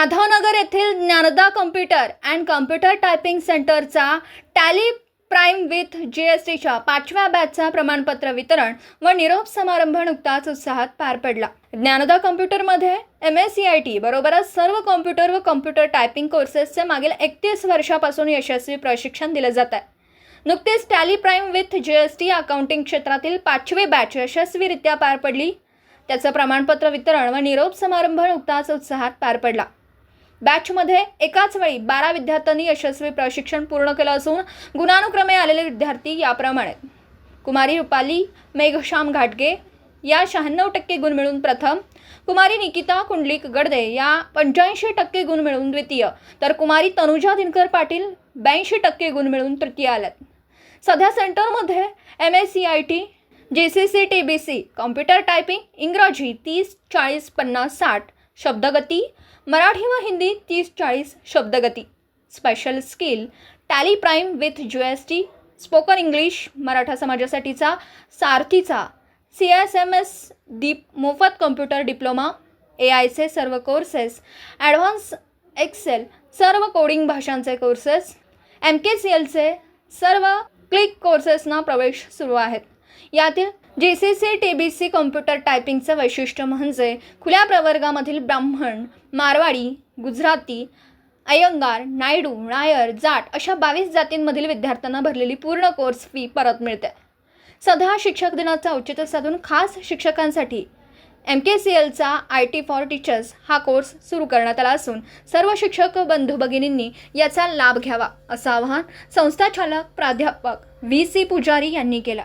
Dnyanada computer and computer typing सेंटरचा Tally Prime with G S टीच्या पाचव्या बॅचचा प्रमाणपत्र वितरण व निरोप समारंभ नुकताच उत्साहात पार पडला. ज्ञानदा कम्प्युटरमध्ये M S C I T बरोबरच सर्व कॉम्प्युटर व कॉम्प्युटर टायपिंग कोर्सेसचे मागील एकतीस वर्षापासून यशस्वी प्रशिक्षण दिलं जात आहे. नुकतीच Tally Prime with G S T accounting क्षेत्रातील पाचवी बॅच यशस्वीरित्या पार पडली. त्याचं प्रमाणपत्र वितरण व निरोप समारंभ नुकताच उत्साहात पार पडला. बॅचमध्ये एकाच वेळी बारा विद्यार्थ्यांनी यशस्वी प्रशिक्षण पूर्ण केलं असून गुणानुक्रमे आलेले विद्यार्थी याप्रमाणे. कुमारी रुपाली मेघश्याम घाटगे या शहाण्णव टक्के गुण मिळून प्रथम. कुमारी निकिता कुंडलिक गडदे या पंच्याऐंशी टक्के गुण मिळून द्वितीय. तर कुमारी तनुजा दिनकर पाटील ब्याऐंशी टक्के गुण मिळून तृतीय आल्यात. सध्या सेंटरमध्ये M S C I T J C C T B C computer typing इंग्रजी तीस चाळीस पन्नास साठ शब्दगती. मराठी व हिंदी तीस चाळीस शब्दगती. Special skill Tally Prime with G S T spoken English Maratha समाजासाठीचा सारथीचा. C S M S DEEP मोफत कॉम्प्युटर डिप्लोमा ए आयचे सर्व कोर्सेस ॲडव्हान्स एक्सेल सर्व कोडिंग भाषांचे कोर्सेस एम के सी एलचे सर्व क्लिक कोर्सेसना प्रवेश सुरू आहेत. यातील J C C T B C computer टायपिंगचं वैशिष्ट्य म्हणजे खुल्या प्रवर्गामधील ब्राह्मण मारवाडी गुजराती अयंगार नायडू नायर जाट अशा बावीस जातींमधील विद्यार्थ्यांना भरलेली पूर्ण कोर्स फी परत मिळते. सध्या शिक्षक दिनाचं औचित्य साधून खास शिक्षकांसाठी एम के सी एलचा आय टी फॉर टीचर्स हा कोर्स सुरू करण्यात आला असून सर्व शिक्षक बंधू भगिनींनी याचा लाभ घ्यावा असं आवाहन संस्थाचालक प्राध्यापक व्ही सी पुजारी यांनी केलं.